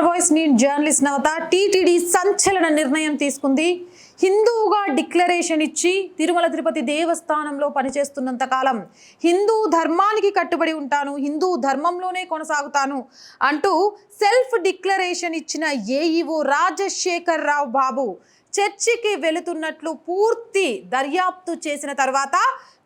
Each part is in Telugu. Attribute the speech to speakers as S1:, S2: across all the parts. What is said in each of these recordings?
S1: అవర్ వాయిస్ నేను జర్నలిస్ట్ నవత టీటీడీ సంచలన నిర్ణయం తీసుకుంది. హిందువుగా డిక్లరేషన్ ఇచ్చి తిరుమల తిరుపతి దేవస్థానంలో పనిచేస్తున్నంత కాలం హిందూ ధర్మానికి కట్టుబడి ఉంటాను హిందూ ధర్మంలోనే కొనసాగుతాను అంటూ సెల్ఫ్ డిక్లరేషన్ ఇచ్చిన ఏఈఓ రాజశేఖర్ రావు బాబు చర్చికి వెళుతున్నట్లు పూర్తి దర్యాప్తు చేసిన తర్వాత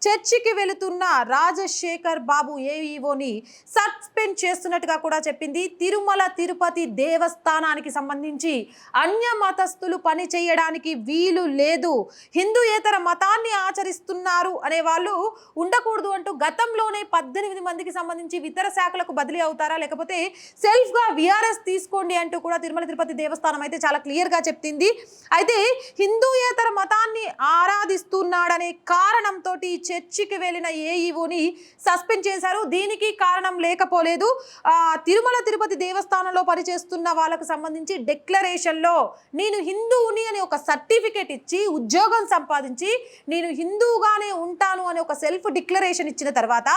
S1: చర్చికి వెళుతున్న రాజశేఖర్ బాబు ఏఈఓని సస్పెండ్ చేస్తున్నట్టుగా కూడా చెప్పింది. తిరుమల తిరుపతి దేవస్థానానికి సంబంధించి అన్య మతస్థులు పని చేయడానికి వీలు లేదు. హిందూయేతర మతాన్ని ఆచరిస్తున్నారు అనే వాళ్ళు ఉండకూడదు అంటూ గతంలోనే పద్దెనిమిది మందికి సంబంధించి ఇతర శాఖలకు బదిలీ అవుతారా? లేకపోతే సెల్ఫ్గా విఆర్ఎస్ తీసుకోండి అంటూ కూడా తిరుమల తిరుపతి దేవస్థానం అయితే చాలా క్లియర్గా చెప్తుంది అయితే హిందూయేతర మతాన్ని ఆరాధిస్తున్నాడనే కారణంతో చర్చికి వెళ్ళిన ఏఈఓని సస్పెండ్ చేశారు. దీనికి కారణం లేకపోలేదు. తిరుమల తిరుపతి దేవస్థానంలో పనిచేస్తున్న వాళ్ళకు సంబంధించి డిక్లరేషన్లో నేను హిందువుని అని ఒక సర్టిఫికేట్ ఇచ్చి ఉద్యోగం సంపాదించి నేను హిందువుగానే ఉంటాను అని ఒక సెల్ఫ్ డిక్లరేషన్ ఇచ్చిన తర్వాత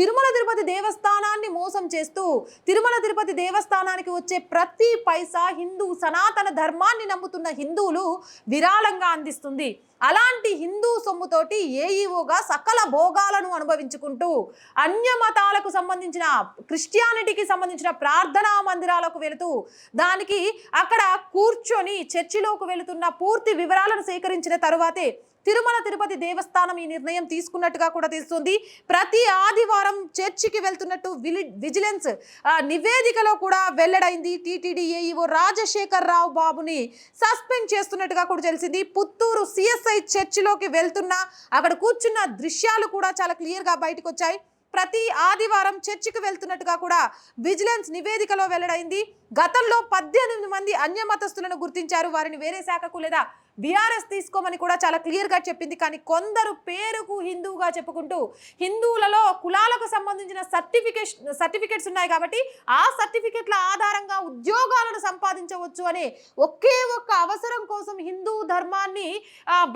S1: తిరుమల తిరుపతి దేవస్థానాన్ని మోసం చేస్తూ తిరుమల తిరుపతి దేవస్థానానికి వచ్చే ప్రతి పైసా హిందూ సనాతన ధర్మాన్ని నమ్ముతున్న హిందువులు విరాళంగా అందిస్తుంది. అలాంటి హిందూ సొమ్ముతోటి ఏఈఓగా సకల భోగాలను అనుభవించుకుంటూ అన్య మతాలకు సంబంధించిన క్రిస్టియానిటీకి సంబంధించిన ప్రార్థనా మందిరాలకు వెళుతూ దానికి అక్కడ కూర్చొని చర్చిలోకి వెళుతున్న పూర్తి వివరాలను సేకరించిన తరువాతే తిరుమల తిరుపతి దేవస్థానం ఈ నిర్ణయం తీసుకున్నట్టుగా కూడా తెలుస్తుంది. ప్రతి ఆదివారం చర్చికి వెళ్తున్నట్టు విలి- విజిలెన్స్ నివేదికలో కూడా వెల్లడైంది. టీటీడీ ఏఈఓ రాజశేఖర్ రావు బాబుని సస్పెండ్ చేస్తున్నట్టుగా కూడా తెలిసింది. పుత్తూరు సిఎస్ఐ చర్చిలోకి వెళ్తున్న అక్కడ కూర్చున్న దృశ్యాలు కూడా చాలా క్లియర్గా బయటకు వచ్చాయి ప్రతి ఆదివారం చర్చికి వెళ్తున్నట్టుగా కూడా విజిలెన్స్ నివేదికలో వెల్లడైంది. గతంలో పద్దెనిమిది మంది అన్యమతస్తులను గుర్తించారు. వారిని వేరే శాఖకు లేదా బీఆర్ఎస్ తీసుకోమని కూడా చాలా క్లియర్గా చెప్పింది. కానీ కొందరు పేరుకు హిందువుగా చెప్పుకుంటూ హిందువులలో కులాలకు సంబంధించిన సర్టిఫికేట్ సర్టిఫికేట్స్ ఉన్నాయి కాబట్టి ఆ సర్టిఫికేట్ల ఆధారంగా ఉద్యోగాలను సంపాదించవచ్చు అనే ఒకే ఒక్క అవసరం కోసం హిందూ ధర్మాన్ని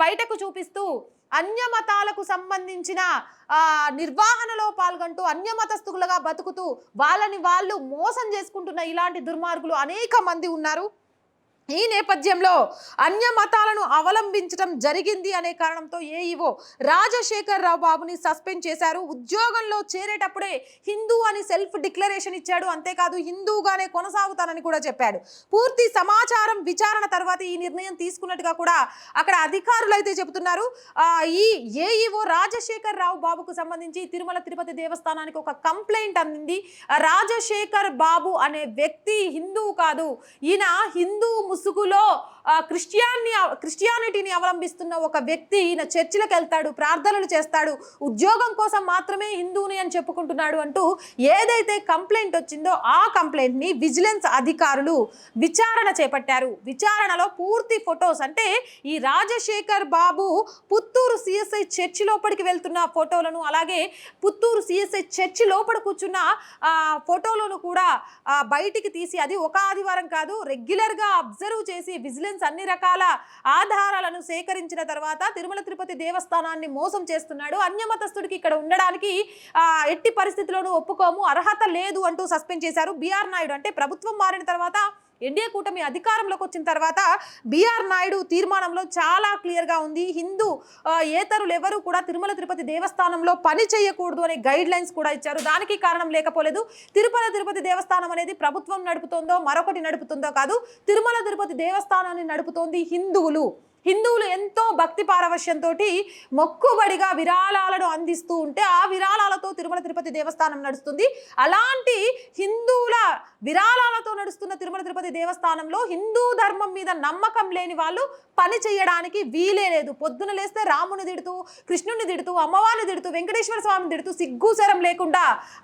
S1: బయటకు చూపిస్తూ అన్యమతాలకు సంబంధించిన నిర్వహణలో పాల్గొంటూ అన్యమతస్థులుగా బతుకుతూ వాళ్ళని వాళ్ళు మోసం చేసుకుంటున్న ఇలాంటి దుర్మార్గులు అనేక మంది ఉన్నారు. ఈ నేపథ్యంలో అన్య మతాలను అవలంబించడం జరిగింది అనే కారణంతో ఏఈఓ రాజశేఖర్ రావు బాబుని సస్పెండ్ చేశారు. ఉద్యోగంలో చేరేటప్పుడే హిందూ అని సెల్ఫ్ డిక్లరేషన్ ఇచ్చాడు. అంతేకాదు హిందూగానే కొనసాగుతానని కూడా చెప్పాడు. పూర్తి సమాచారం విచారణ తర్వాత ఈ నిర్ణయం తీసుకున్నట్టుగా కూడా అక్కడ అధికారులు అయితే చెబుతున్నారు. ఈ ఏఈఓ రాజశేఖర్ రావు బాబుకు సంబంధించి తిరుమల తిరుపతి దేవస్థానానికి ఒక కంప్లైంట్ అందింది. రాజశేఖర్ బాబు అనే వ్యక్తి హిందూ కాదు. ఈయన హిందూ ముసుగులో క్రిస్టియాన్ని క్రిస్టియానిటీని అవలంబిస్తున్న ఒక వ్యక్తి ఈయన చర్చిలకు వెళ్తాడు ప్రార్థనలు చేస్తాడు ఉద్యోగం కోసం మాత్రమే హిందువుని అని చెప్పుకుంటున్నాడు అంటూ ఏదైతే కంప్లైంట్ వచ్చిందో ఆ కంప్లైంట్ని విజిలెన్స్ అధికారులు విచారణ చేపట్టారు. విచారణలో పూర్తి ఫొటోస్ అంటే ఈ రాజశేఖర్ బాబు పుత్తూరు సిఎస్ఐ చర్చి లోపలికి వెళ్తున్న ఫోటోలను అలాగే పుత్తూరు సిఎస్ఐ చర్చి లోపల కూర్చున్న ఫోటోలను కూడా బయటికి తీసి అది ఒక ఆదివారం కాదు రెగ్యులర్గా అబ్జర్వ్ చేసి విజిలెన్స్ అన్ని రకాల ఆధారాలను సేకరించిన తర్వాత తిరుమల తిరుపతి దేవస్థానాన్ని మోసం చేస్తున్నాడు. అన్యమతస్తుడికి ఇక్కడ ఉండడానికి ఆ, ఎట్టి పరిస్థితిలోనూ ఒప్పుకోము అర్హత లేదు అంటూ సస్పెండ్ చేశారు. బీఆర్ నాయుడు అంటే ప్రభుత్వం మారిన తర్వాత ఎన్డీఏ కూటమి అధికారంలోకి వచ్చిన తర్వాత బీఆర్ నాయుడు తీర్మానంలో చాలా క్లియర్గా ఉంది. హిందూ ఏతరులు ఎవరు కూడా తిరుమల తిరుపతి దేవస్థానంలో పని చేయకూడదు అనే గైడ్ లైన్స్ కూడా ఇచ్చారు. దానికి కారణం లేకపోలేదు. తిరుమల తిరుపతి దేవస్థానం అనేది ప్రభుత్వం నడుపుతోందో మరొకటి నడుపుతుందో కాదు తిరుమల తిరుపతి దేవస్థానాన్ని నడుపుతోంది హిందువులు. హిందువులు ఎంతో భక్తి పారవశ్యంతో మొక్కుబడిగా విరాళాలను అందిస్తూ ఉంటే ఆ విరాళాలతో తిరుమల తిరుపతి దేవస్థానం నడుస్తుంది. అలాంటి హిందువుల విరాళాలతో నడుస్తున్న తిరుమల తిరుపతి దేవస్థానంలో హిందూ ధర్మం మీద నమ్మకం లేని వాళ్ళు పని చేయడానికి వీలే లేదు. పొద్దున లేస్తే రాముని తిడుతూ కృష్ణుని తిడుతూ అమ్మవారిని తిడుతూ వెంకటేశ్వర స్వామిని తిడుతూ సిగ్గుసరం లేకుండా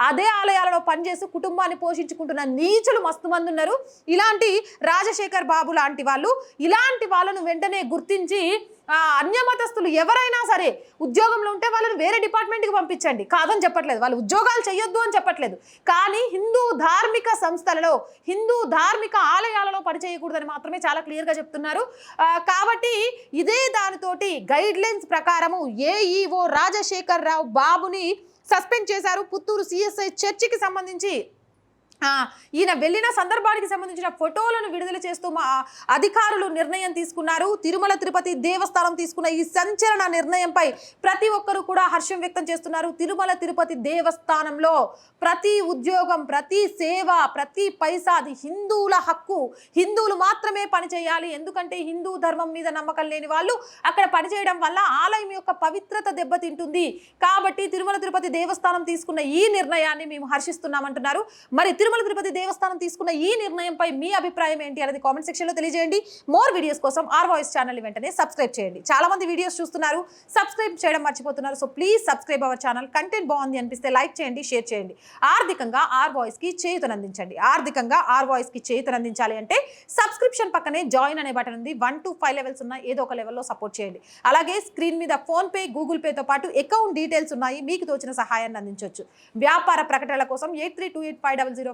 S1: అదే ఆలయాలలో పనిచేస్తూ కుటుంబాన్ని పోషించుకుంటున్న నీచులు మస్తు మంది ఉన్నారు ఇలాంటి రాజశేఖర్ బాబు లాంటి వాళ్ళు ఇలాంటి వాళ్ళను వెంటనే గుర్తు గుర్తించి అన్యమతస్థులు అన్యమతస్తులు ఎవరైనా సరే ఉద్యోగంలో ఉంటే వాళ్ళని వేరే డిపార్ట్మెంట్కి పంపించండి. కాదని చెప్పట్లేదు. వాళ్ళు ఉద్యోగాలు చేయొద్దు అని చెప్పట్లేదు. కానీ హిందూ ధార్మిక సంస్థలలో హిందూ ధార్మిక ఆలయాలలో పనిచేయకూడదని మాత్రమే చాలా క్లియర్గా చెప్తున్నారు. కాబట్టి ఇదే దానితోటి గైడ్లైన్స్ ప్రకారము ఏఈఓ రాజశేఖర్ రావు బాబుని సస్పెండ్ చేశారు. పుత్తూరు సిఎస్ఐ చర్చికి సంబంధించి ఈయన వెళ్ళిన సందర్భానికి సంబంధించిన ఫోటోలను విడుదల చేస్తూ మా అధికారులు నిర్ణయం తీసుకున్నారు. తిరుమల తిరుపతి దేవస్థానం తీసుకున్న ఈ సంచలన నిర్ణయంపై ప్రతి ఒక్కరూ కూడా హర్షం వ్యక్తం చేస్తున్నారు. తిరుమల తిరుపతి దేవస్థానంలో ప్రతి ఉద్యోగం ప్రతి సేవ ప్రతి పైసా అది హిందువుల హక్కు. హిందువులు మాత్రమే పనిచేయాలి ఎందుకంటే హిందూ ధర్మం మీద నమ్మకం లేని వాళ్ళు అక్కడ పనిచేయడం వల్ల ఆలయం యొక్క పవిత్రత దెబ్బతింటుంది. కాబట్టి తిరుమల తిరుపతి దేవస్థానం తీసుకున్న ఈ నిర్ణయాన్ని మేము హర్షిస్తున్నామంటున్నారు. మరి తిరుమల తిరుపతి దేవస్థానం తీసుకున్న ఈ నిర్ణయంపై మీ అభిప్రాయం ఏంటి అనేది కామెంట్ సెక్షన్లో తెలియజేయండి. మోర్ వీడియోస్ కోసం ఆర్ వాయిస్ ఛానల్ వెంటనే సబ్స్క్రైబ్ చేయండి. చాలా మంది వీడియోస్ చూస్తున్నారు సబ్స్క్రైబ్ చేయడం మర్చిపోతున్నారు. So please subscribe our channel. Content బాగుంది అనిపిస్తే లైక్ చేయండి షేర్ చేయండి. ఆర్థికంగా ఆర్ వాయిస్కి చేయుతనందించండి ఆర్థికంగా ఆర్ వాయిస్కి చేయుతనందించాలి అంటే సబ్స్క్రిప్షన్ పక్కనే జాయిన్ అనే బటన్ ఉంది. వన్ టు ఫైవ్ లెవెల్స్ ఉన్న ఏదో ఒక లెవెల్లో సపోర్ట్ చేయండి. అలాగే స్క్రీన్ మీద ఫోన్ పే గూగుల్ పేతో పాటు అకౌంట్ డీటెయిల్స్ ఉన్నాయి. మీకు తోచిన సహాయాన్ని అందించవచ్చు వ్యాపార ప్రకటనల కోసం eight three two eight five double zero